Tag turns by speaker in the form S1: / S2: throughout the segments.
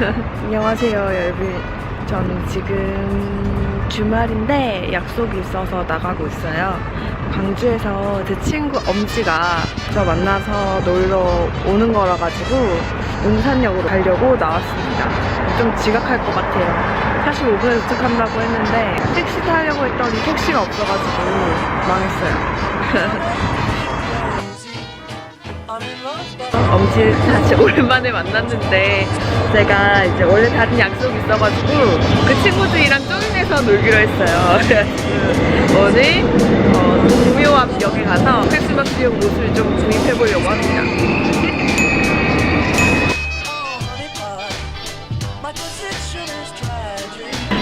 S1: 안녕하세요, 여러분. 저는 지금 주말인데 약속이 있어서 나가고 있어요. 광주에서 제 친구 엄지가 저 만나서 놀러 오는 거라 가지고 용산역으로 가려고 나왔습니다. 좀 지각할 것 같아요. 45분에 도착한다고 했는데 택시 타려고 했더니 택시가 없어가지고 망했어요. 엄지 다시 오랜만에 만났는데 제가 이제 원래 다른 약속이 있어가지고 그 친구들이랑 조인해서 놀기로 했어요. 그래가지고 오늘 어, 동묘 앞 역에 가서 크리스마스용 옷을 좀 구입해보려고 합니다.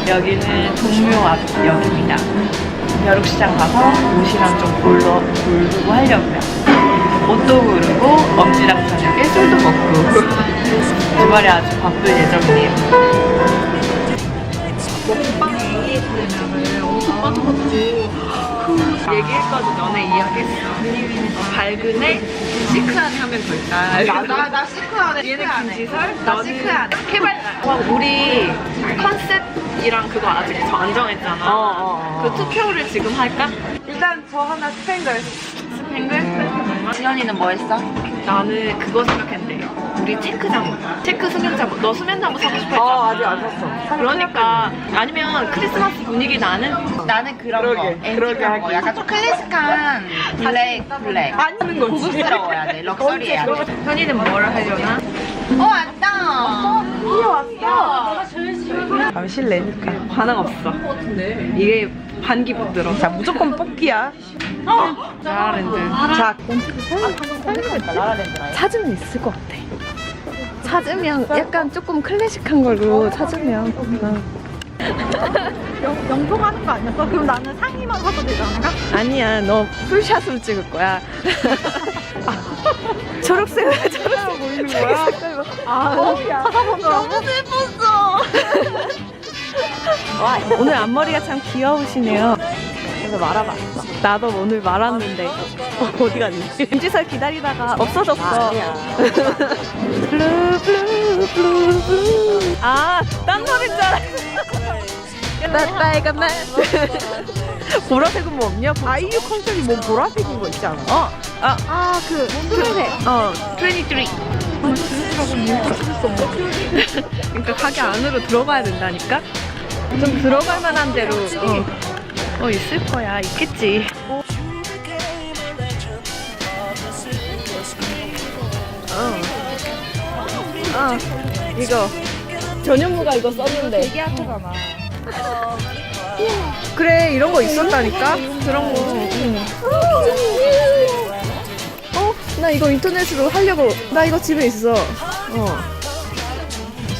S1: 여기는 동묘 앞 역입니다. 벼룩시장 가서 옷이랑 좀 골러 고르고 하려고요. 옷도 고르고 엄지랑 저녁에 술도 먹고 주말에 아주 바쁠 예정이에요. 먹방이 되면은 엄청 빠져가지고 얘기했거든 너네 이야기했어. 어, 밝은에 시크한 하면 걸까?
S2: 나, 나 시크하네.
S1: 얘는. 김지설,
S2: 나 시크하네.
S1: 케발라. 와, 우리 컨셉이랑 그거 아직 안 정했잖아.
S2: 어, 어, 어.
S1: 그 투표를 지금 할까?
S2: 일단 저 하나 스팽글.
S1: 스팽글?
S2: 지연이는 뭐 했어?
S1: 나는 그거 생각했는데. 우리 체크 잠옷. 체크 수면 잠옷. 너 수면 잠옷 사고 싶어 했잖아.
S2: 어, 아직 안 샀어.
S1: 그러니까 아니면 크리스마스 분위기 나는
S3: 나는 그런
S2: 그러게,
S3: 거.
S2: 그러게
S3: 그런 거.
S2: 하기.
S3: 약간 좀 클래식한 블랙, 블랙.
S2: 아니는 거지.
S3: 고급스러워야 돼. 럭셔리해야 돼.
S1: 현이는 뭘 하려나?
S3: 어, 왔다.
S1: 아, 실례. 그 반항 없어. 이게 반기 못 들어.
S2: 자, 무조건 뽑기야.
S1: 라라랜드.
S2: 자,
S1: 찾으면 있을 것 같아. 찾으면 약간 조금 클래식한 걸로 찾으면.
S4: 영통 하는 거 아니었어? 그럼 나는 상의만 사도 되지 않을까?
S1: 아니야, 너 풀샷으로 찍을 거야. 초록색, 초록색 보이는 거야?
S4: 아, 찾아보면 너무
S1: 와, 오늘 앞머리가 참 귀여우시네요. 그래서 말아봤어. 나도 오늘 말았는데 어, 어디 갔니? 김지설 기다리다가 없어졌어. 블루 블루 블루 블루. 아, 딴 노래인 줄 알았어. 나 빨간만. 보라색은 뭐 없냐?
S2: 아이유 컨셉이 뭐 보라색인 거 있지 않아?
S1: 어, 아,
S4: 아, 그, 몽둥이색.
S1: 어, 23. 그러니까 가게 안으로 들어가야 된다니까? 좀 들어갈 만한 데로 어, 어 있을 거야 있겠지 어. 어 이거 전현무가 이거 썼는데
S4: 되게 핫하잖아.
S1: 그래 이런 거 있었다니까 그런 거 응. 어? 나 이거 인터넷으로 하려고 나 이거 집에 있어 어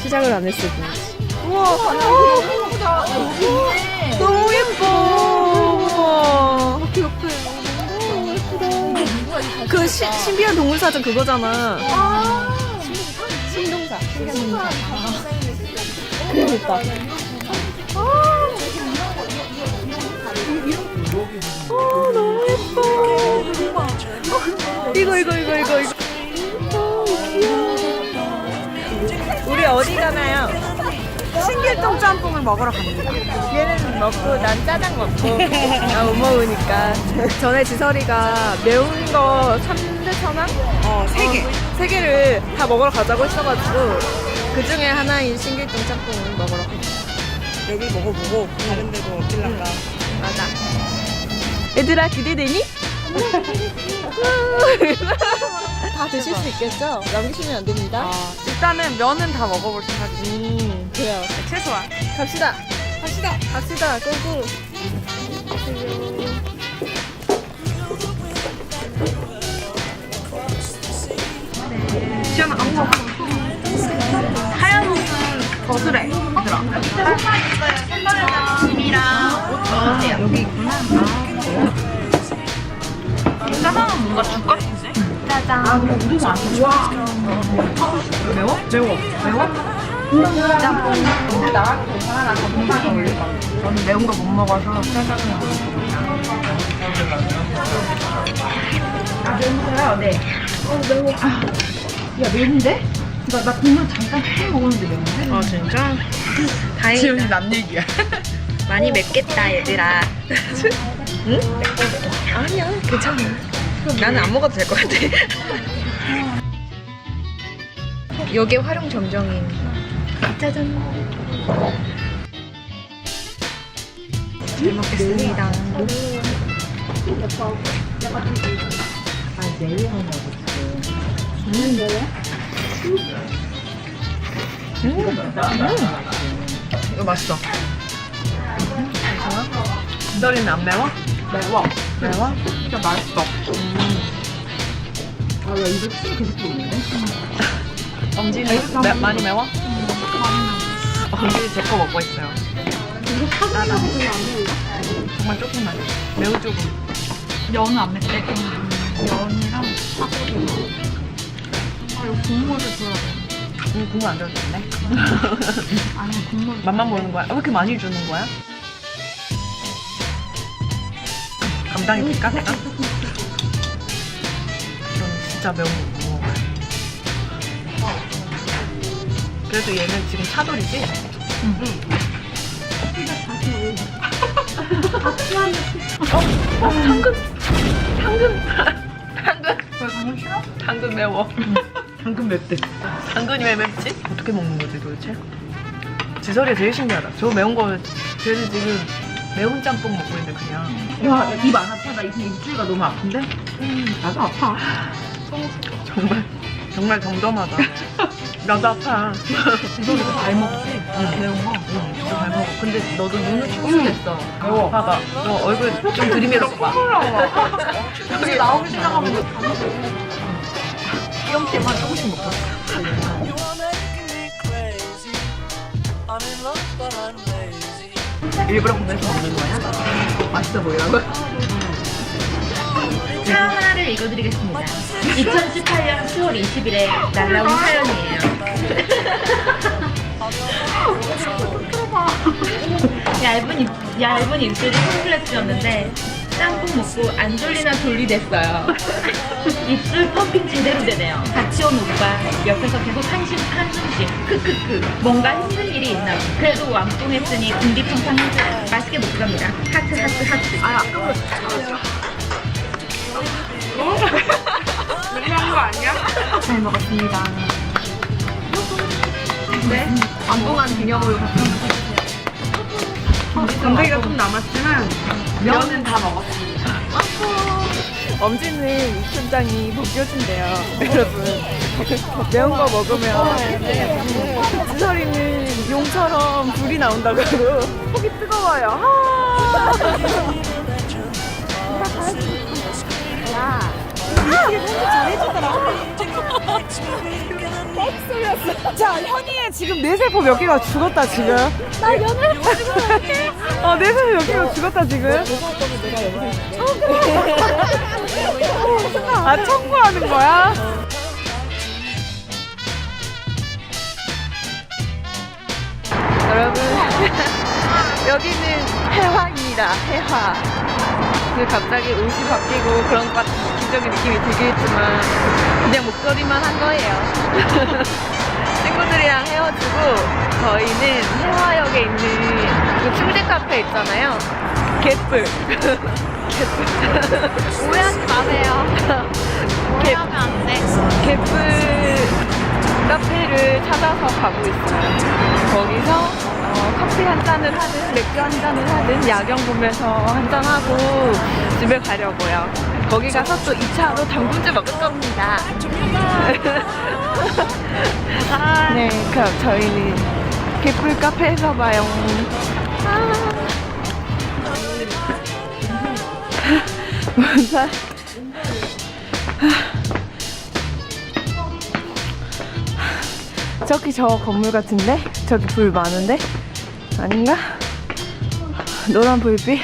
S1: 시작을 안 했을 뿐이지 우와 어, 너무 예뻐 우와 그 시, 신비한 동물 사전 그거잖아 신동사 신동사 그러니까 어, 이거, 이거, 이거, 이거, 이거. 어, 귀여워. 우리 어디 가나요?
S2: 신길동 짬뽕을 먹으러 갑니다.
S1: 얘는 먹고 난 짜장 먹고 나 못 먹으니까 전에 지설이가 매운 거 3대 천왕?
S2: 어, 세 개.
S1: 세 개를 다 먹으러 가자고 했어가지고 그 중에 하나인 신길동 짬뽕을 먹으러 갑니다
S2: 여기 먹어보고 다른 데도 어딜란가.
S1: 맞아 얘들아 기대되니? 다 드실 수 있겠죠? 남기시면 안 됩니다
S2: 아, 일단은 면은 다 먹어볼 생각이지.
S1: 음 그래요
S2: 최소한.
S1: 갑시다 갑시다 갑시다 고고
S2: 안 먹어. 하얀 옷은 벗으래. 얘들아. 뭔가 죽 같은데?
S1: 매워? 매워 매워? 짬뽕 나랑 괜찮아 나 올릴 거야 저는 매운 거 못 먹어서 짜장면 아 매운데요? 네 어, 매워 아, 야 매운데?
S4: 나, 나 국물 잠깐 해 먹었는데 매운데?
S1: 아 진짜? 다행이다.
S3: 남 얘기야.
S1: 많이 맵겠다 얘들아. 응? 아니야 괜찮아. 나는 안 먹어도 될 것 같아. 요게 활용 점정인. 짜잔. 잘 먹겠습니다. 이거 맛있어. 기다리는 안 매워? 매워. 매워? 진짜 맛있어.
S4: 아, 야, 이거 침 계속 들어오네.
S1: 엄지는 매, 많이 매워? 엄지 제거 먹고 있어요.
S4: 이거 파전이라고 별로 안?
S1: 정말 조금만. 매우 조금.
S4: 연은 안 맵대. 연이랑 파전이. 아, 이거 국물을 줘야 돼.
S1: 응, 국물 안 줘도 되네.
S4: 아니, 국물.
S1: 맛만 보는 거야? 왜 이렇게 많이 주는 거야? 감당이 될까, 내가? 전 진짜 매운 거 못 먹어요. 그래도 얘는 지금 차돌이지? 어? 어? 당근! 당근! 당근!
S4: 왜 방금 싫어?
S1: 당근 매워. 당근 맵대. 당근이 왜 맵지? 어떻게 먹는 거지 도대체? 지설이 제일 신기하다. 저 매운 거 쟤는 지금 매운 짬뽕 먹고 있는데 그냥.
S4: 야, 입 안 아파? 나 지금 입술가 너무 아픈데? 나도 아파.
S1: 정말 정말 덤덤하다. 나도 아파.
S4: 지석이도 잘 먹지? 매운 거?
S1: 응, 너잘 먹어. 근데 너도 눈을 축축했어. 매워. 봐봐. 너 얼굴 좀 들이밀어서 봐. 여기 나오기 생각하면 귀염때만 조금씩 먹었어.
S5: You are making me crazy. I'm in love, but I'm lazy.
S1: 일부러 보면서 먹는 거야? 맛있어 보이라고?
S2: 사연 하나를 읽어드리겠습니다. 2018년 10월 20일에 날라온 사연이에요. 얇은 입, 얇은 입술이 콤플렉스였는데 짬뽕 먹고 안 졸리나 졸리 됐어요. 입술 펌핑 제대로 되네요. 같이 온 오빠 옆에서 계속 한심, 한숨씩 크크크 뭔가 힘든 일이 있나 봐. 그래도 완뽕했으니 궁디팡팡 해줘요. 맛있게 먹고 갑니다. 하트 하트 하트. 아
S4: 잘 먹었습니다.
S1: 완봉한 기념으로 건더기가 좀 남았지만 면은 다 먹었습니다. 엄지는 입천장이 벗겨진대요, 여러분. 매운 거 먹으면 지설이는 용처럼 불이 나온다고 속이 뜨거워요. 자, 현이의 지금 뇌세포 몇 개가 죽었다, 지금. 나 연애? 어, 뇌세포 몇 개가 죽었다, 지금. 어, 그래. 아, 청구하는 거야? 여러분, 여기는 해화입니다, 해화. 그 갑자기 옷이 바뀌고 그런 것 같 은 기적인 느낌이 들긴 했지만, 그냥 목소리만 한 거예요. 친구들이랑 헤어지고 저희는 해화역에 있는 그 침대 카페 있잖아요. 개뿔. 개뿔. 오해하지 마세요. 오해하면 안 돼. 개뿔 카페를 찾아서 가고 있어요. 거기서 어, 커피 한 잔을 하든 맥주 한 잔을 하든 야경 보면서 한 잔하고 집에 가려고요. 거기 가서 또 2차로 당근주 먹을 겁니다. 네, 그럼 저희는 개뿔 카페에서 봐요. 뭔가 저기 저 건물 같은데? 저기 불 많은데? 아닌가? 노란 불빛?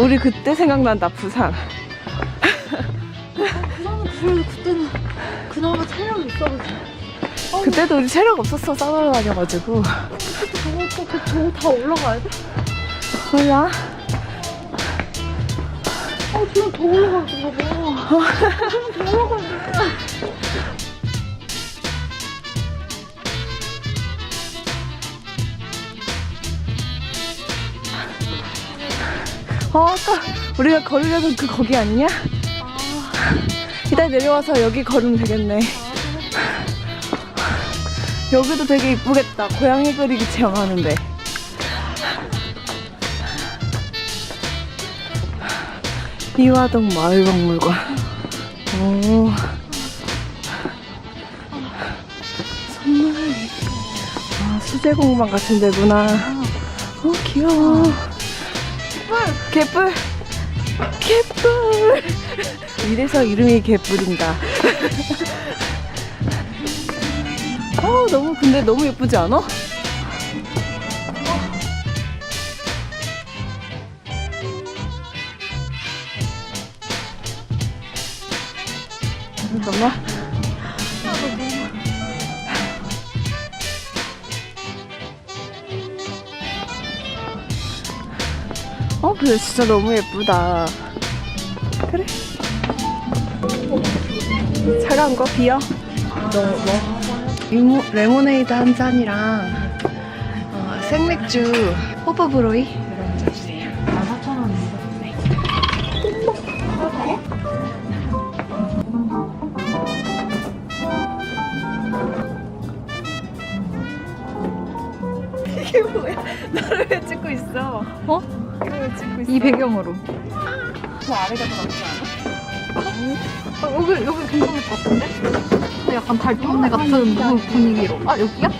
S1: 우리 그때 생각난다, 부산.
S4: 그래도 그때는 그나마 체력이 있어가지고.
S1: 그때도 우리 체력 없었어, 싸돌아다녀가지고.
S4: 저거 또, 그, 저거 다 올라가야 돼?
S1: 몰라.
S4: 아, 지금 더 올라가야 되나 봐. 더 올라가야 돼.
S1: 어, 아까 우리가 걸으려던 그 거기 아니냐? 이따 내려와서 여기 걸으면 되겠네. 여기도 되게 이쁘겠다. 고양이 그리기 체험하는데. 이화동 마을박물관. 오. 선물이. 아, 수제공방 같은 데구나. 어, 귀여워. 개뿔. 개뿔. 이래서 이름이 개뿔인가. 어, 너무, 근데 너무 예쁘지 않아? 어, 근데 진짜 너무 예쁘다. 그래. 차가운 거 비어? 너 뭐? 레모네이드 한 잔이랑 어, 생맥주 호버브로이 이런 잔 주세요. 14,000원입니다. 이게 뭐야? 나를 왜 찍고 있어?
S4: 어?
S1: 이
S4: 배경으로.
S1: 저 아래가 더 낫지 않아?
S4: 어, 여기 여기 괜찮을 것 같은데? 근데 약간 달동네 같은 그 분위기로. 아 여기야?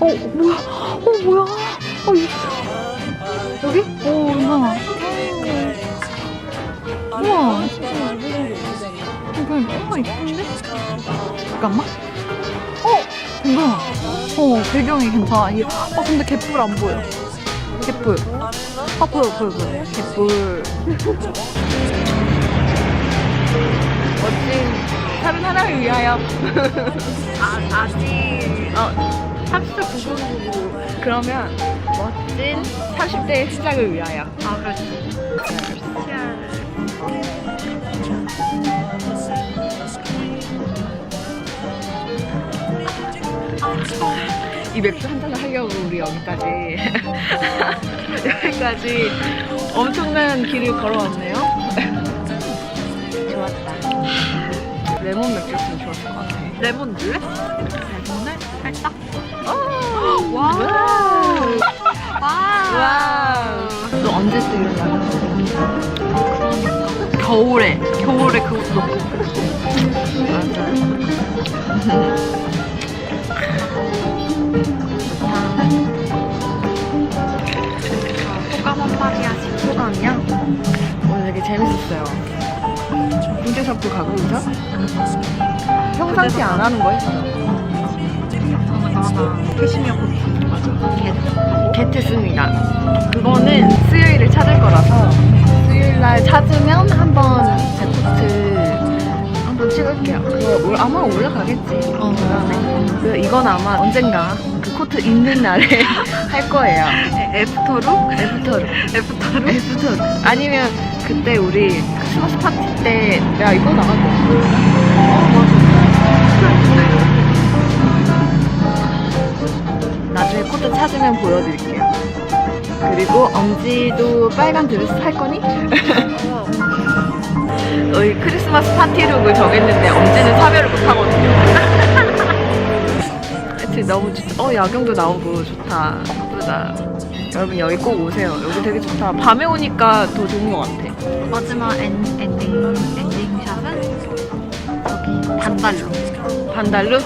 S4: 어 뭐야? 어 뭐야? 어 이- 여기? 오 얼마나? 우와. 이거 뭔가 이쁜데? 잠깐만. 어 괜찮아. 어 배경이 괜찮아. 이- 어 근데 개뿔 안 보여. 개뿔. 아 보여 보여 보여. 개뿔.
S1: 멋진 다른 하나를 위하여. 아, 아직, 어, 30대 99. 그러면 멋진 30대의 시작을 위하여. 아, 그렇지. 이 맥주 한 잔을 하려고 우리 여기까지 여기까지 엄청난 길을 걸어왔네요. 좋았다. 레몬 맥주였으면 좋았을 것 같아.
S4: 레몬 줄래? 레몬을 살짝.
S1: 와우.
S4: 와우.
S1: 와우. 너 언제 쓰려고?
S4: 겨울에 겨울에 그것도 넣고.
S1: 재밌었어요. 군대사프 가고 있어? 평상시 안 하는 거 했어.
S4: 캐시미어.
S1: 게트습니다. 그거는 수요일을 찾을 거라서 수요일 날 찾으면 한번 제 한번 찍을게요. 그거 올- 아마 올라가겠지.
S4: 어.
S1: 네. 그 이건 아마 언젠가 그 코트 있는 날에 할 거예요.
S4: 애프터룩?
S1: 애프터로.
S4: 애프터룩?
S1: 애프터로. 아니면 그때 우리 크리스마스 파티 때야 이거 나갈 거. 나중에 코트 찾으면 보여드릴게요. 그리고 엄지도 빨간 드레스 살 거니? 저희 크리스마스 파티룩을 정했는데 엄지는 참여를 못 하거든요. 그치 너무 좋다. 어 야경도 나오고 좋다. 예쁘다. 여러분 여기 꼭 오세요. 여기 되게 좋다. 밤에 오니까 더 좋은 것 같아.
S4: 마지막 엔, 엔딩 엔딩 샷은 저기 반달로.
S1: 반달로?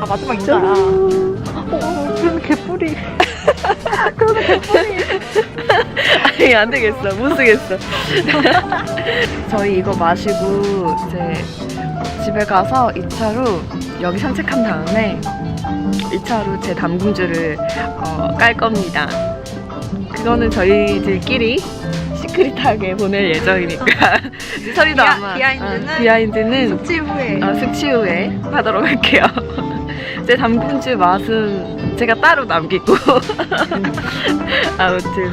S4: 아 마지막 인사야. 어, 그럼 개뿔이.
S1: 아니 안 되겠어. 못 쓰겠어. 저희 이거 마시고 이제 집에 가서 2차로 여기 산책한 다음에 2차로 제 담금주를 어, 깔 겁니다. 그거는 저희들끼리 시크릿하게 보낼 예정이니까 설이도
S4: 비하-
S1: 아마
S4: 비하인드는
S1: 어, 비하인드는
S4: 숙지 후에.
S1: 어, 숙취 후에 하도록 할게요. 제 담금주 맛은 제가 따로 남기고 아무튼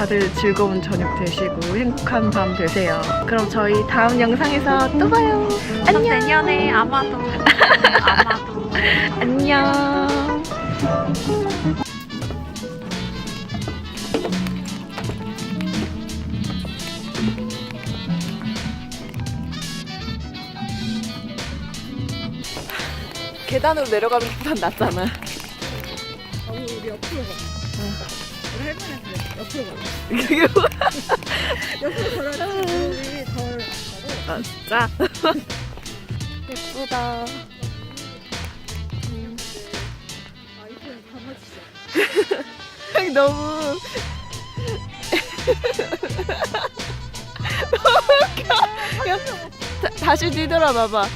S1: 다들 즐거운 저녁 되시고 행복한 밤 되세요. 그럼 저희 다음 영상에서 또 봐요. 안녕.
S4: 내년에 아마도. 아마도.
S1: 안녕. 계단으로 내려가는 것보단 낫잖아.
S4: 아니 우리 옆으로 가. 옆으로 가.
S1: 그게 뭐야?
S4: 옆으로 걸어야지 덜 아파도.
S1: 진짜? 예쁘다.
S4: 감아지죠.
S1: 형이 너무 너무 웃겨. 야, 다, 다시 뒤돌아봐봐.